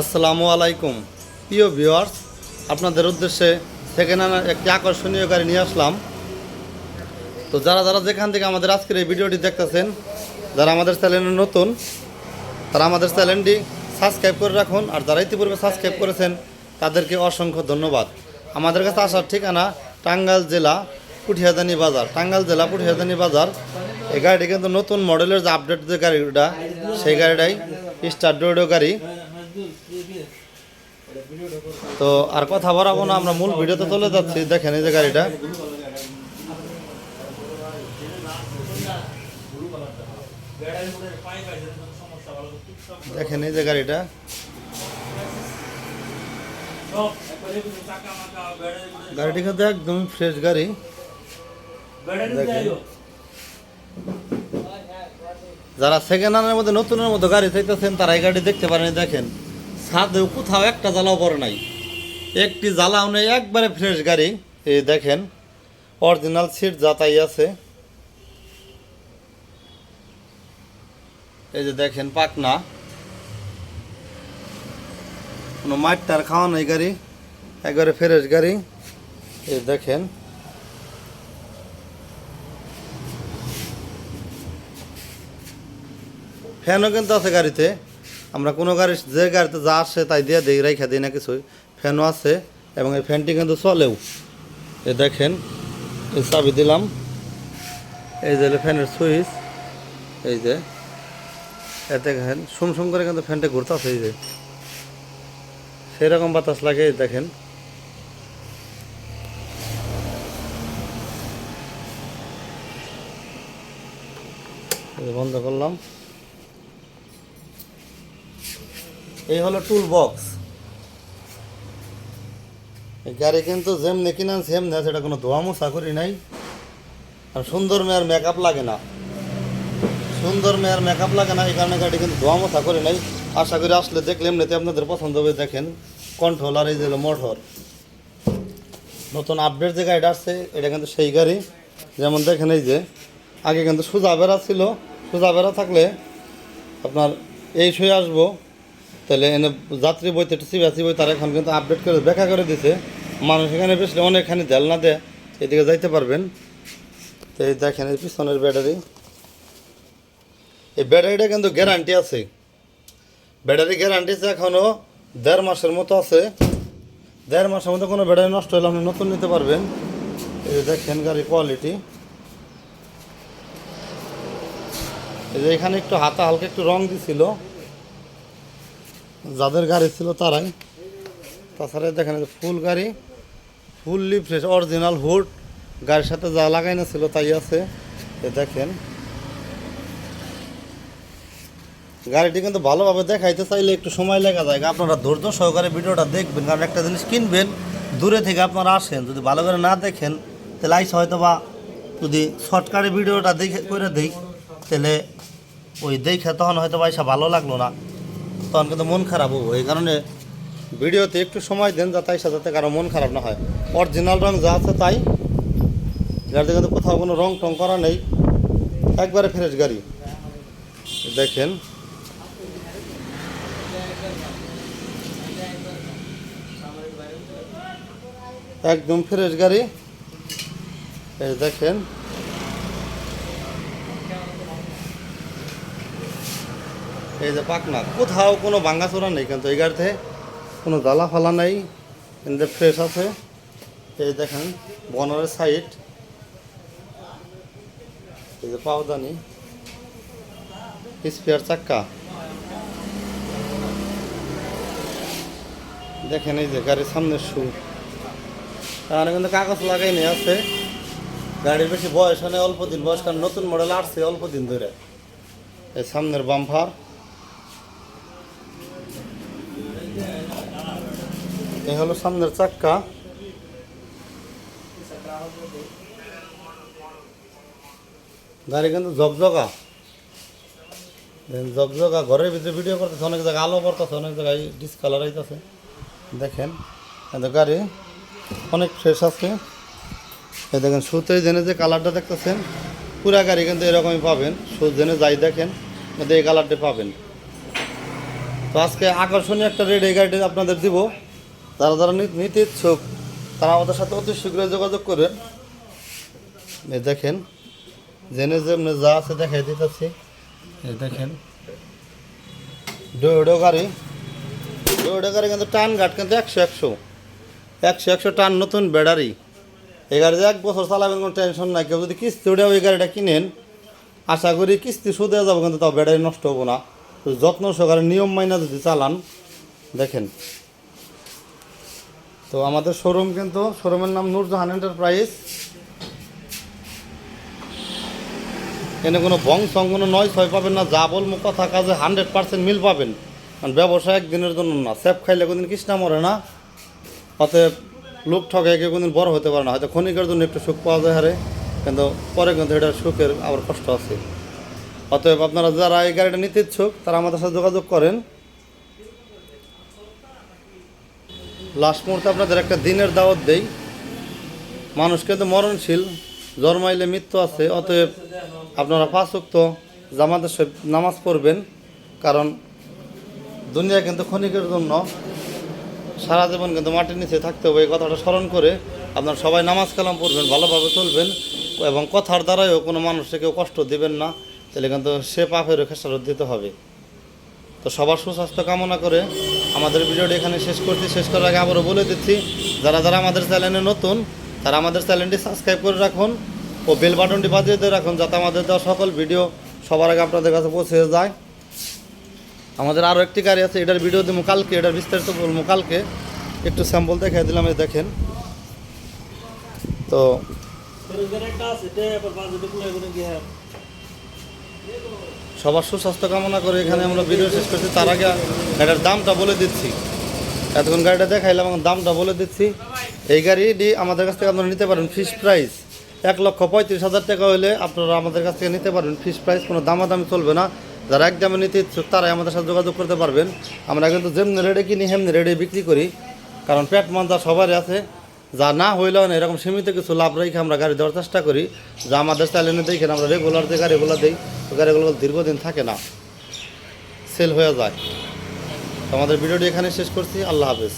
আসসালামু আলাইকুম। প্রিয় ভিউয়ার্স, আপনাদের উদ্দেশ্যে সেকেন্ড হ্যান্ড একটি আকর্ষণীয় গাড়ি নিয়ে আসলাম। তো যারা যারা যেখান থেকে আমাদের আজকের এই ভিডিওটি দেখতেছেন, যারা আমাদের চ্যানেলে নতুন, তারা আমাদের চ্যানেলটি সাবস্ক্রাইব করে রাখুন আর যারা ইতিপূর্বে সাবস্ক্রাইব করেছেন, তাদেরকে অসংখ্য ধন্যবাদ। আমাদের কাছে আসার ঠিকানা টাঙ্গাইল জেলা পুঠিয়াদানি বাজার। টাঙ্গাইল জেলা পুঠিয়াদানি বাজার। এই গাড়িটি কিন্তু নতুন মডেলের যে আপডেট যে গাড়িটা, সেই গাড়িটাই স্টার ডোডো গাড়ি। তো আর কথা বাড়াবো না, আমরা মূল ভিডিওতে চলে যাচ্ছি। দেখেন এই যে গাড়িটা। দেখেন এই যে গাড়িটা। গাড়িটি কিন্তু একদম ফ্রেশ গাড়ি। যারা সেকেন্ড হ্যান্ডের মধ্যে, নতুনের মতো গাড়ি চাইতেছেন, তারা এই গাড়ি দেখতে পারেন। দেখেন ছাদেও কোথাও একটা জ্বালাও পড়ে নাই। একটি জ্বালাও নেই, একবারে ফ্রেশ গাড়ি। এই দেখেন অরিজিনাল সিট যাতাই আছে। এই যে দেখেন পাকনা কোনো মাঠটার খাওয়া নাই গাড়ি, একবারে ফ্রেশ গাড়ি। এই দেখেন। ফ্যানও কিন্তু আছে গাড়িতে। আমরা কোনো গাড়ি, যে গাড়িতে যা আসে তাই দিয়ে দিই রেখা দিই না কিছুই। ফ্যানও আছে এবং এই ফ্যানটি কিন্তু চলেও। এ দেখেন চাবি দিলাম। এই যে ফ্যানের সুইচ, এই যে। এতে দেখেন, সুম সুম করে কিন্তু ফ্যানটা ঘুরতেছে এই যে। সেরকম বাতাস লাগে দেখেন। বন্ধ করলাম। এই হলো টুল বক্স গাড়ি কিন্তু যেমনি কিনান, সেম না, সেটা কোনো ধোয়া মোছা করি নাই। আর সুন্দর মেয়ার মেকআপ লাগে না। সুন্দর মেয়ার মেকআপ লাগে না, এই কারণে গাড়ি কিন্তু ধোয়া মোছা করি নাই। আশা করি আসলে দেখলে এমনিতে আপনাদের পছন্দ হবে। দেখেন কন্ট্রোলার এই যে মোটর নতুন আপডেট যে গাড়িটা আসছে, এটা কিন্তু সেই গাড়ি। যেমন দেখেন এই যে, আগে কিন্তু সোজা বেড়া ছিল। সোজা বেড়া থাকলে আপনার এই শুয়ে আসব। তাহলে এনে যাত্রী বইতে একটু সিবাসি বই তারা এখন কিন্তু আপডেট করে, ব্যাখ্যা করে দিছে। মানুষ এখানে বেশি অনেকখানি ধ্যাল না দেয়, এদিকে যাইতে পারবেন। তো এই দেখেন, এই পিছনের ব্যাটারি এই ব্যাটারিটা কিন্তু গ্যারান্টি আছে। ব্যাটারি গ্যারান্টি আছে এখনও দেড় মাসের মতো আছে। দেড় মাসের মধ্যে কোনো ব্যাটারি নষ্ট হলে আপনি নতুন নিতে পারবেন। এই দেখেন গাড়ির কোয়ালিটি এই যে এখানে একটু হাতা হালকা একটু রং দিছিল। যাদের গাড়ি ছিল তারাই। তাছাড়া দেখেন ফুল গাড়ি ফুললি ফ্রেশ অরিজিনাল হুড গাড়ির সাথে যা লাগাই না ছিল তাই আছে। দেখেন। গাড়িটি কিন্তু ভালোভাবে দেখাইতে চাইলে একটু সময় লেগে যায়। আপনারা ধৈর্য সহকারে ভিডিওটা দেখবেন, কারণ একটা জিনিস কিনবেন, দূরে থেকে আপনারা আসেন, যদি ভালো করে না দেখেন, তাহলে আইসা হয়তো বা যদি শর্টকাটে ভিডিওটা দেখে করে দিই, তাহলে ওই দেখে তখন হয়তো বা আইসা ভালো লাগল না। তখন কিন্তু মন খারাপ হব। এই কারণে ভিডিওতে একটু সময় দেন যাতে আইসা যাতে কারও মন খারাপ না হয়। অরিজিনাল রং যা আছে তাই। গাড়িতে কিন্তু কোথাও কোনো রং টং করা নেই। একবারে ফ্রেশ গাড়ি। দেখেন। একদম ফ্রেশ গাড়ি। দেখেন। এই যে পাকনা, কোথাও কোনো ভাঙ্গাচোরা নেই কিন্তু এই গাড়িতে, কোনো জ্বালা ফালা নেই কিন্তু ফ্রেশ আছে, এই দেখেন, বনারের সাইড এই যে পাওদানি স্পেয়ার চাক্কা। দেখেন এই যে গাড়ির সামনের শু এখানে কিন্তু কাগজ লাগাই নিয়ে আছে। গাড়ির বেশি বয়স হয় অল্প দিন বয়স, কারণ নতুন মডেল আসছে অল্প দিন ধরে। এই সামনের বাম্পার এই হলো সামনের চাক্কা। গাড়ি কিন্তু দেখেন জগজগা ঘরের ভিতরে ভিডিও করতেছে, অনেক জায়গায় আলো পড়তেছে, অনেক জায়গায় ডিসকালার আইতেছে। দেখেন কিন্তু গাড়ি, অনেক ফ্রেশ আছে। এই দেখেন সুতে জেনে যে কালারটা দেখতেছেন, পুরা গাড়ি কিন্তু এরকমই পাবেন। সু জেনে যাই দেখেন কিন্তু এই কালারটা পাবেন। তো আজকে আকর্ষণীয় একটা রেড এই গাড়িটি আপনাদের দিব। যারা যারা নিতে ইচ্ছুক, তারা আমাদের সাথে অতি শীঘ্রই যোগাযোগ করবেন। এই দেখেন জেনে যেমনি যা আছে দেখাই দিতেছি। দেখেন, ডোডো গাড়ি। ডোডো গাড়ি কিন্তু টান ঘাট কিন্তু একশো একশো। একশো একশো টান নতুন ব্যাটারি। এই গাড়িতে এক বছর চালাবেন কোনো টেনশন নাই। কেউ যদি কিস্তি উঠে ওই গাড়িটা কিনেন, আশা করি কিস্তি সুদে যাব, কিন্তু তাও ব্যাটারি নষ্ট হব না। যত্ন সহকারে নিয়ম মাইনা যদি চালান, দেখেন। তো আমাদের শোরুম কিন্তু শোরুমের নাম নূরজাহান এন্টারপ্রাইজ এখানে কোনো বং সং কোনো নয়, ছয় পাবেন না, যা বলব কথা কাজে হান্ড্রেড পার্সেন্ট মিল পাবেন। কারণ ব্যবসা একদিনের জন্য না সেফ খাইলে কোনদিন কৃষ্ণা মরে না। অতএব লোক ঠকে কেউ কোনদিন বড় হতে পারে না, হয়তো ক্ষণিকের জন্য একটু সুখ পাওয়া যায় হারে, কিন্তু পরে কিন্তু এটার সুখের আবার কষ্ট আছে। অতএব আপনারা যারা এই গাড়িটা নিতে ইচ্ছুক, তারা আমাদের সাথে যোগাযোগ করেন। লাস্ট মুহূর্তে আপনাদের একটা দিনের দাওয়াত দেই। মানুষ কিন্তু মরণশীল, জন্মাইলে মৃত্যু আছে, অতএব আপনারা পাঁচ উক্ত জামাতের সহিত নামাজ পড়বেন, কারণ দুনিয়া কিন্তু ক্ষণিকের জন্য, সারা জীবন কিন্তু মাটির নিচে থাকতে হবে, এই কথাটা স্মরণ করে আপনারা সবাই নামাজ কালাম পড়বেন, ভালোভাবে চলবেন এবং কথার দ্বারাইও কোনো মানুষকে কেউ কষ্ট দিবেন না, তাহলে কিন্তু সে পাপের খেসারত দিতে হবে। তো সবার সুস্বাস্থ্য কামনা করে আমাদের ভিডিওটি এখানে শেষ করছি। শেষ করার আগে আবারও বলে দিচ্ছি, যারা যারা আমাদের চ্যানেলে নতুন, তারা আমাদের চ্যানেলটি সাবস্ক্রাইব করে রাখুন ও বেল বাটনটি বাজিয়ে দিয়ে রাখুন যাতে আমাদের দেওয়া সকল ভিডিও সবার আগে আপনাদের কাছে পৌঁছে যায়। আমাদের আরও একটি গাড়ি আছে, এটার ভিডিও দেবো কালকে, এটার বিস্তারিত বলব কালকে। একটু স্যাম্পল দেখাই দিলাম, এই দেখেন। তো সবার সুস্বাস্থ্য কামনা করে এখানে আমরা ভিডিও শেষ করছি। তার আগে গাড়ির দামটা বলে দিচ্ছি। এতক্ষণ গাড়িটা দেখাইলাম, এখন দামটা বলে দিচ্ছি। এই গাড়িটি আমাদের কাছ থেকে আপনারা নিতে পারেন ফিস প্রাইস এক লক্ষ পঁয়ত্রিশ হাজার টাকা হলে আপনারা আমাদের কাছ থেকে নিতে পারবেন ফিস প্রাইস কোনো দামাদামি চলবে না। যারা এক দামে নিতে ইচ্ছুক, তারাই আমাদের সাথে যোগাযোগ করতে পারবেন। আমরা কিন্তু যেমনি রেডে কিনি, হেমনি রেডে বিক্রি করি। কারণ পেট মান্দা সবারই আছে। যা না হইলেও না, এরকম সীমিত কিছু লাভ রেখে আমরা গাড়ি দেওয়ার চেষ্টা করি। যা আমাদের চ্যানেলে দেখেন আমরা রেগুলার যে গাড়িগুলো দিই গাড়িগুলো দীর্ঘদিন থাকে না সেল হয়ে যায়। আমাদের ভিডিওটি এখানে শেষ করছি আল্লাহ হাফেজ।